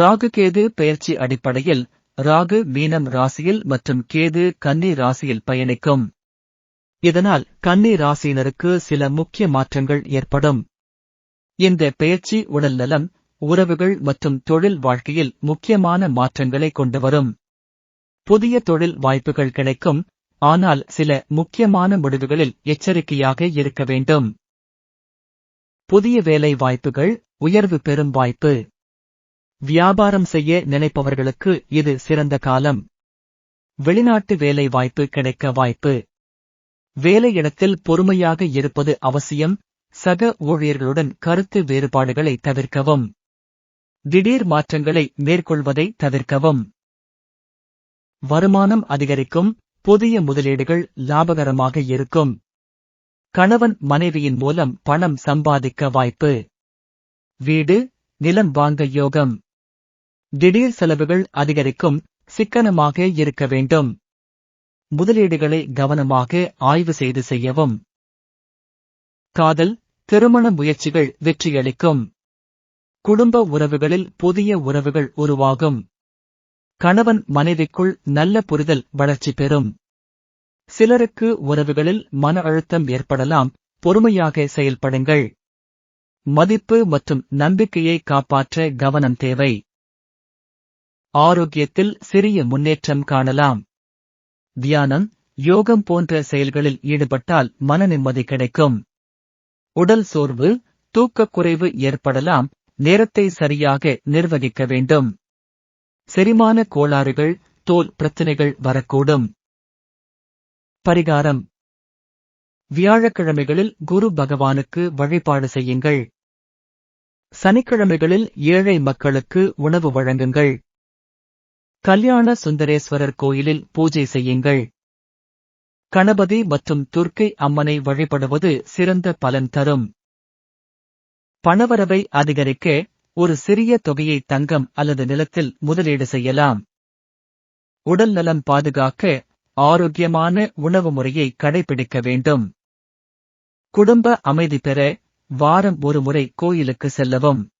ராகு கேது பெயர்ச்சி அடிப்படையில் ராகு மீனம் ராசியில் மற்றும் கேது கன்னி ராசியில் பயணிக்கும். இதனால் கன்னி ராசியினருக்கு சில முக்கிய மாற்றங்கள் ஏற்படும். இந்த பெயர்ச்சி உடல் நலம் உறவுகள் மற்றும் தொழில் வாழ்க்கையில் முக்கியமான மாற்றங்களை கொண்டு வரும். புதிய தொழில் வாய்ப்புகள் கிடைக்கும் ஆனால் சில முக்கியமான முடிவுகளில் எச்சரிக்கையாக இருக்க வேண்டும். புதிய வேலை வாய்ப்புகள் உயர்வு பெறும் வாய்ப்பு. வியாபாரம் செய்ய நினைப்பவர்களுக்கு இது சிறந்த காலம். வெளிநாட்டு வேலை வாய்ப்பு கிடைக்க வாய்ப்பு. வேலையிடத்தில் பொறுமையாக இருப்பது அவசியம். சக ஊழியர்களுடன் கருத்து வேறுபாடுகளை தவிர்க்கவும். திடீர் மாற்றங்களை மேற்கொள்வதை தவிர்க்கவும். வருமானம் அதிகரிக்கும். புதிய முதலீடுகள் லாபகரமாக இருக்கும். கணவன் மனைவியின் மூலம் பணம் சம்பாதிக்க வாய்ப்பு. வீடு நிலம் வாங்க யோகம். திடீர் செலவுகள் அதிகரிக்கும் சிக்கனமாக இருக்க வேண்டும். முதலீடுகளை கவனமாக ஆய்வு செய்து செய்யவும். காதல் திருமண முயற்சிகள் வெற்றியளிக்கும். குடும்ப உறவுகளில் புதிய உறவுகள் உருவாகும். கணவன் மனைவிக்குள் நல்ல புரிதல் வளர்ச்சி பெறும். சிலருக்கு உறவுகளில் மன அழுத்தம் ஏற்படலாம் பொறுமையாக செயல்படுங்கள். மதிப்பு மற்றும் நம்பிக்கையை காப்பாற்ற கவனம் தேவை. ஆரோக்கியத்தில் சிறிய முன்னேற்றம் காணலாம். தியானம் யோகம் போன்ற செயல்களில் ஈடுபட்டால் மன நிம்மதி கிடைக்கும். உடல் சோர்வு தூக்கக்குறைவு ஏற்படலாம் நேரத்தை சரியாக நிர்வகிக்க வேண்டும். செரிமான கோளாறுகள் தோல் பிரச்சனைகள் வரக்கூடும். பரிகாரம். வியாழக்கிழமைகளில் குரு பகவானுக்கு வழிபாடு செய்யுங்கள். சனிக்கிழமைகளில் ஏழை மக்களுக்கு உணவு வழங்குங்கள். கல்யாண சுந்தரேஸ்வரர் கோயிலில் பூஜை செய்யுங்கள். கணபதி மற்றும் துர்க்கை அம்மனை வழிபடுவது சிறந்த பலன் தரும். பணவரவை அதிகரிக்க ஒரு சிறிய தொகையை தங்கம் அல்லது நிலத்தில் முதலீடு செய்யலாம். உடல் நலம் பாதுகாக்க ஆரோக்கியமான உணவு முறையை கடைபிடிக்க வேண்டும். குடும்ப அமைதி பெற வாரம் ஒரு முறை கோயிலுக்கு செல்லவும்.